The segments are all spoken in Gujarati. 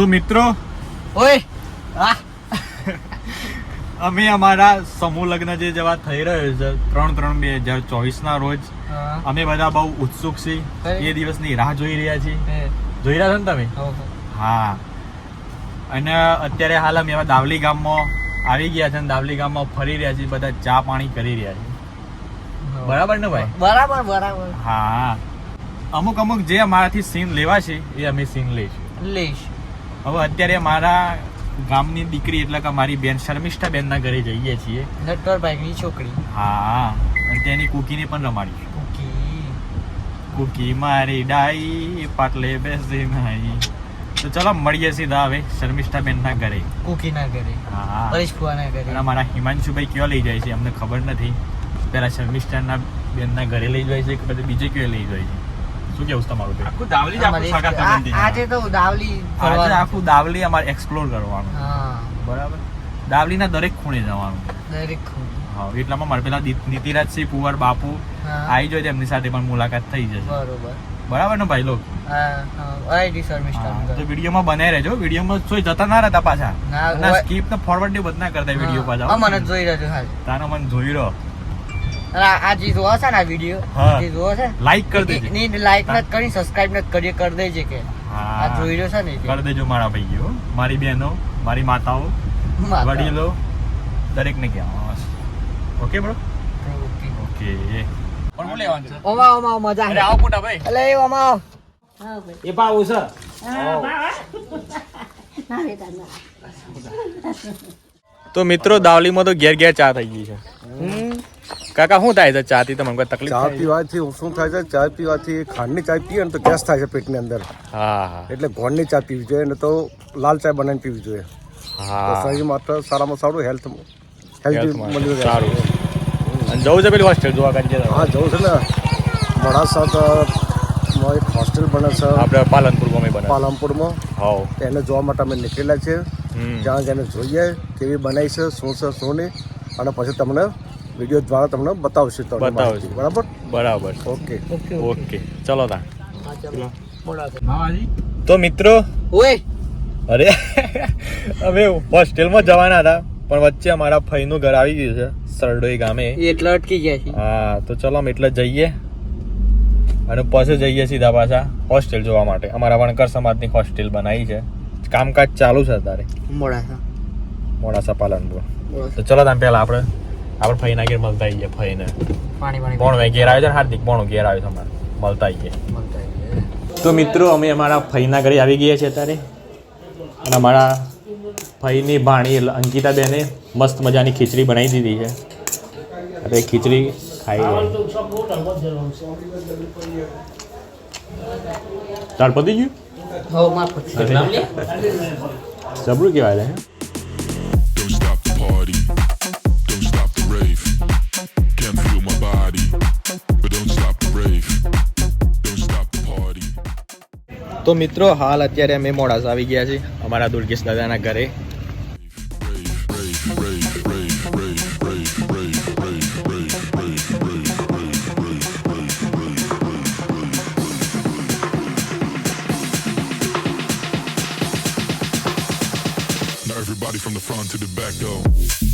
તો મિત્રો? ઓય અમે અમારા સમૂહ લગ્ન જે જવા થઈ રહ્યો છે ત્રણ ત્રણ બે હજાર ચોવીસ ના રોજ અમે બધા બહુ ઉત્સુક છીએ. એ દિવસની રાહ જોઈ રહ્યા છીએ. જોઈ રહ્યા છો ને તમે? હા અને અત્યારે હાલ અમે એવા દાવલી ગામમાં આવી ગયા છે અને દાવલી ગામમાં ફરી રહ્યા છીએ બધા ચા પાણી કરી રહ્યા છીએ બરાબર ને ભાઈ? બરાબર બરાબર. હા. અમુક અમુક જે અમારાથી સીન લેવા છે એ અમે સીન લઈશું. લઈશ. હવે અત્યારે મારા ગામની દીકરી એટલે કે મારી બેન શર્મિષ્ઠા બેનના ઘરે જઈએ છીએ. નટવરભાઈ ની છોકરી. હા અને તેની કુકીને પણ રમાડી કુકી. કુકી મારી ડાઈ પાટલે બેસી નાઈ તો ચલો મળીએ સીધા હવે શર્મિષ્ઠા બેનના ઘરે. કુકી ના ઘરે. હા. પરેશ ફુવા ના ઘરે. અને મારા હિમાંશુભાઈ કયો લઈ જાય છે અમને ખબર નથી. પેલા શર્મિષ્ઠાના બેનના ઘરે લઈ જાય છે કે પછી બીજે કયો લઈ જાય છે? શું કેવું તમારું ભાઈ આખું દાવલી જ આખું સાગા આ- સંબંધી આજે તો દાવલી આજે આખું દાવલી અમારે એક્સપ્લોર કરવાનું. બરાબર? દાવલીના દરેક ખૂણે જવાનું. દરેક ખૂણે. હા એટલામાં મારે પેલા નીતિરાજસિંહ પુવાર બાપુ આવી જોઈએ એમની સાથે પણ મુલાકાત થઈ જશે. બરોબર. બરાબર ને ભાઈ લોક? તો વિડીયોમાં બનાવી રહેજો. વિડીયોમાં જોઈ જતા ના રહેતા પાછા. ના, સ્કીપ ને ફોરવર્ડ ને બધા કરતા વીડિયો પાછા મને જોઈ રહ્યો તારો મન જોઈ રહ્યો. આ આ જે જોવા છે ને આ વીડિયો. જે જોવા છે લાઈક કરી દેજો. ની લાઈક નથી કરી સબસ્ક્રાઇબ નથી કરી કરી દેજે કે. આ હા જોઈ રહ્યો છે ને. કરી દેજો મારા ભાઈઓ મારી બહેનો મારી માતાઓ માતા. વડીલો દરેકને કહેવા ઓકે બ્રો ઓકે. ઓકે પણ હું લેવાનું છે? ઓમા ઓમા મજા અરે આવો મોટા ભાઈ. અલે એ ઓમાં આવો. એ પાવું છે? તો મિત્રો દાવલીમાં તો ઘેર ઘેર ચા થઈ ગઈ છે. કાકા શું થાય છે? ચા થી તમને કોઈ તકલીફ ચા પીવાથી શું થાય છે. ચા પીવાથી ખાંડની ચા પીએ ને તો ગેસ થાય છે પેટની અંદર. હા એટલે ગોળની ચા પીવી જોઈએ ને તો લાલ ચા બનાવીને પીવી જોઈએ. તો હા શરીર માટે સારામાં સારું હેલ્થ હેલ્થ હેલ્ધી મળી રહે. સારું. અને જવું છે પેલી હોસ્ટેલ જોવા કરી હા જવું છે ને. મોડાસા તો એક હોસ્ટેલ બને છે. આપણે પાલનપુરમાં બને પાલનપુરમાં. હા તો એને જોવા માટે અમે નીકળેલા છે જ્યાં ત્યાં જઈને જોઈએ કેવી બનાવી છે શું છે શું નહીં. અને પછી તમને વીડિયો દ્વારા તમને બતાવશે તો બતાવશું. બરાબર? બરાબર. ઓકે. Okay okay. ચલો તા. તો મિત્રો ઓય! અરે અમે હોસ્ટેલમાં જવાના હતા પણ વચ્ચે અમારા ફઈનું ઘર આવી ગયું છે સરડોઈ ગામે. એટલે અટકી ગયા છે હા તો ચલો અમે એટલે જઈએ. અને પછી જઈએ સીધા પાછા હોસ્ટેલ જોવા માટે. અમારા વણકર સમાજની હોસ્ટેલ બનાવી છે. કામકાજ ચાલુ છે અત્યારે. મોડા મોડાસા પાલનપુર. તો ચલો તમે પહેલા આપણે આપણે ફઈના ઘેર મળતા આવીએ ફઈને પાણી પાણી. પોણવે ઘેર આવ્યો છે હાર્દિક પોણો ઘેર આવ્યો છે અમારે. મળતા આવીએ મળતા તો મિત્રો અમે અમારા ફઈના ઘરે આવી ગયા છીએ અત્યારે. અને અમારા ફઈની ભાણી એટલે અંકિતા બેને મસ્ત મજાની ખીચડી બનાવી દીધી છે. એટલે ખીચડી ખાઈ તાર પતી ગયું? જબરું કહેવાય તો મિત્રો હાલ અત્યારે અમે મોડાસ આવી ગયા છીએ અમારા દુર્ગેશ દાદાના ઘરે Everybody from the front to the back though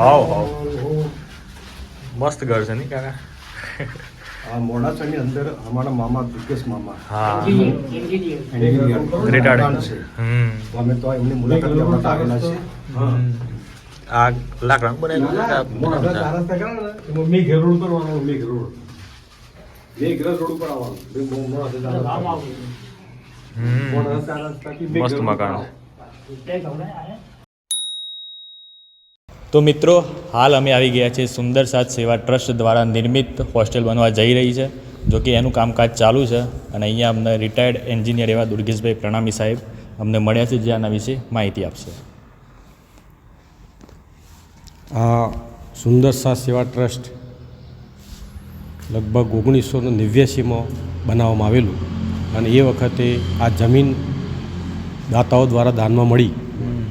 હાવ હાવ. મસ્ત ઘર છે નહીં કાકા? મોડાસાની અંદર અમારા મામા દુર્ગેશ મામા. હા. રિટાયર્ડ છે. અમે તો એમની મુલાકાત લેવા આવેલા છે આ લાખ રંગ બનાવેલું મમ્મી ઘેર રોડ કરવાનો મમ્મી ઘેર રોડ. મસ્ત મકાન તો મિત્રો હાલ અમે આવી ગયા છીએ સુંદર સાથ સેવા ટ્રસ્ટ દ્વારા નિર્મિત હોસ્ટેલ બનવા જઈ રહી છે જો કે એનું કામકાજ ચાલુ છે અને અહીંયા અમને રિટાયર્ડ એન્જિનિયર એવા દુર્ગેશભાઈ પ્રણામી સાહેબ અમને મળ્યા છે જે આના વિશે માહિતી આપશે. આ સુંદર સાથ સેવા ટ્રસ્ટ લગભગ ઓગણીસો નેવ્યાસીમાં બનાવવામાં આવેલું અને એ વખતે આ જમીન દાતાઓ દ્વારા દાનમાં મળી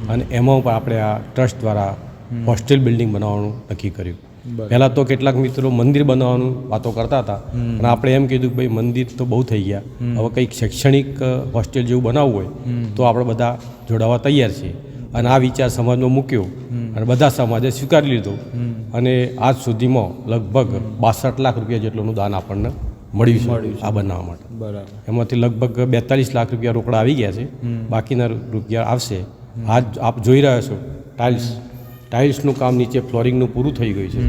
અને એમાં પણ આપણે આ ટ્રસ્ટ દ્વારા હોસ્ટેલ બિલ્ડિંગ બનાવવાનું નક્કી કર્યું. પહેલાં તો કેટલાક મિત્રો મંદિર બનાવવાનું વાતો કરતા હતા. અને આપણે એમ કીધું કે ભાઈ મંદિર તો બહુ થઈ ગયા. હવે કંઈક શૈક્ષણિક હોસ્ટેલ જેવું બનાવવું હોય તો આપણે બધા જોડાવા તૈયાર છીએ. અને આ વિચાર સમાજમાં મૂક્યો. અને બધા સમાજે સ્વીકારી લીધો. અને આજ સુધીમાં લગભગ બાસઠ લાખ રૂપિયા જેટલું દાન આપણને મળ્યું છે આ બનાવવા માટે. બરાબર. એમાંથી લગભગ બેતાલીસ લાખ રૂપિયા રોકડા આવી ગયા છે. બાકીના રૂપિયા આવશે. આજ આપ જોઈ રહ્યા છો. ટાઇલ્સ. ટાઇલ્સનું કામ નીચે ફ્લોરિંગનું પૂરું થઈ ગયું છે.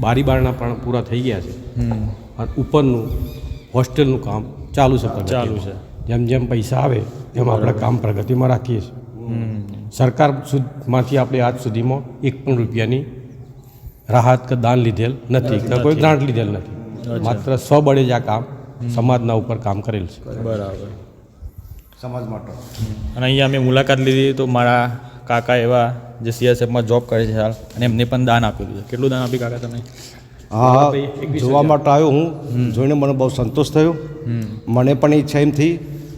બારી બારણા પણ પૂરા થઈ ગયા છે. અને ઉપરનું હોસ્ટેલનું કામ ચાલુ છે. ચાલુ છે. જેમ જેમ પૈસા આવે એમ આપણે કામ પ્રગતિમાં રાખીએ છીએ. સરકાર સુધમાંથી આપણે આજ સુધીમાં એક પણ રૂપિયાની રાહત કે દાન લીધેલ નથી કે કોઈ ગ્રાન્ટ લીધેલ નથી. માત્ર સ્વબળે જ આ કામ સમાજના ઉપર કામ કરેલ છે. બરાબર. સમાજ માટે. અને અહીંયા અમે મુલાકાત લીધી તો મારા કાકા એવા જે સીએસએફમાં જોબ કરે છે હાલ અને એમને પણ દાન આપેલું છે. કેટલું દાન આપ્યું કાકા તમે? હા જોવા માટે આવ્યો હું. જોઈને મને બહુ સંતોષ થયો. મને પણ ઈચ્છા એમ થઈ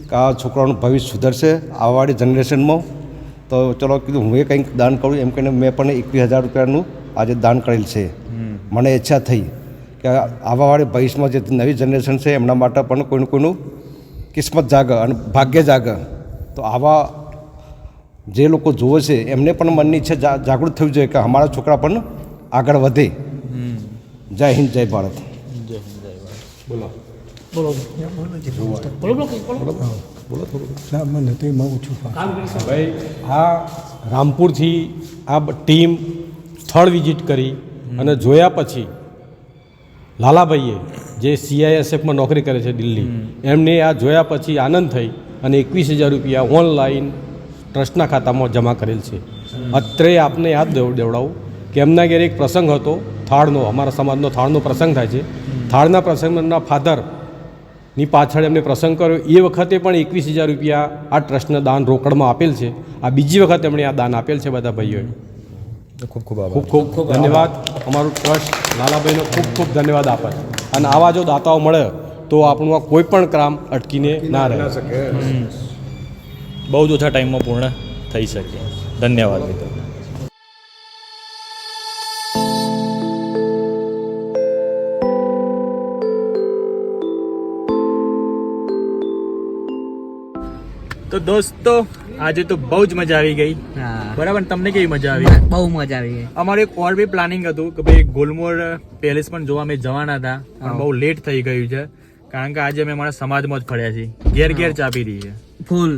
કે આ છોકરાનું ભવિષ્ય સુધરશે આવવાળી જનરેશનમાં. તો ચલો કીધું હું એ કંઈક દાન કરું. એમ કહીને મેં પણ એકવીસ હજાર રૂપિયાનું આજે દાન કરેલ છે. મને ઈચ્છા થઈ કે આવાવાળી ભવિષ્યમાં જે નવી જનરેશન છે એમના માટે પણ કોઈનું કોઈનું કિસ્મત જાગે અને ભાગ્ય જાગે. તો આવા જે લોકો જુએ છે એમને પણ મનની ઈચ્છા જાગૃત થવી જોઈએ કે અમારા છોકરા પણ આગળ વધે. જય હિન્દ જય ભારત. ભાઈ આ રામપુરથી આ ટીમ સ્થળ વિઝિટ કરી અને જોયા પછી લાલાભાઈએ જે સીઆઈએસએફમાં નોકરી કરે છે દિલ્હી એમને આ જોયા પછી આનંદ થઈ અને એકવીસ હજાર રૂપિયા ઓનલાઈન ટ્રસ્ટના ખાતામાં જમા કરેલ છે. અત્રે આપને યાદ દેવ- દેવડાવું કે એમના ઘેર એક પ્રસંગ હતો થાળનો અમારા સમાજનો થાળનો પ્રસંગ થાય છે. થાળના પ્રસંગના ફાધરની પાછળ એમને પ્રસંગ કર્યો. એ વખતે પણ એકવીસ હજાર રૂપિયા આ ટ્રસ્ટને દાન રોકડમાં આપેલ છે. આ બીજી વખત એમણે આ દાન આપેલ છે બધા ભાઈઓએ. ખૂબ ખૂબ ખૂબ ખૂબ ખૂબ ધન્યવાદ. અમારું ટ્રસ્ટ લાલાભાઈનો ખૂબ ખૂબ ધન્યવાદ આપે છે અને આવા જો દાતાઓ મળે તો આપણું આ કોઈ પણ કામ અટકીને ના રહે. બહુ જ ઓછા ટાઈમમાં પૂર્ણ થઈ શકે. ધન્યવાદ મિત્રો. તો દોસ્તો આજે તો બહુ જ મજા આવી ગઈ. બરાબર? તમને કેવી મજા આવી? બહુ મજા આવી ગઈ. અમારે એક ઓર બી પ્લાનિંગ હતું કે ભાઈ ગોલમોર પેલેસ પણ જોવા અમે જવાના હતા પણ બહુ લેટ થઈ ગયું છે. કારણ કે આજે અમે અમારા સમાજમાં જ ફર્યા છીએ. ઘેર ઘેર ચાપી રહી છે ફૂલ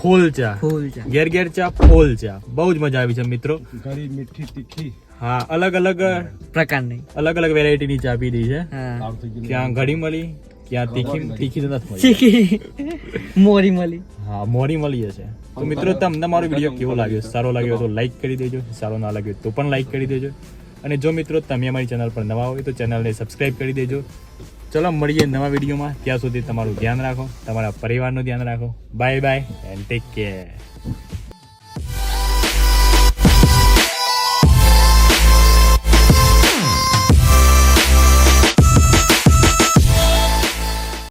ફૂલ ચા. ફૂલ ચા. ઘેર ઘેર ચા ફૂલ ચા. બહુ જ મજા આવી છે મિત્રો. મીઠી તીખી. હા અલગ અલગ પ્રકારની અલગ અલગ વેરાયટીની ચા પીધી છે. હા. ક્યાં ઘડી મળી ક્યાં તીખી તીખી તો નથી મોરી મળી. હા મોરી મળી હશે. તો મિત્રો તમને મારો વીડિયો કેવો લાગ્યો? સારો લાગ્યો તો લાઈક કરી દેજો. સારો ના લાગ્યો તો પણ લાઈક કરી દેજો. અને જો મિત્રો તમે અમારી ચેનલ પર નવા હોય તો ચેનલને સબસ્ક્રાઈબ કરી દેજો. ચલો મળીએ નવા વિડીયોમાં. ત્યાં સુધી તમારું ધ્યાન રાખો, તમારા પરિવારનું ધ્યાન રાખો. Bye bye and take care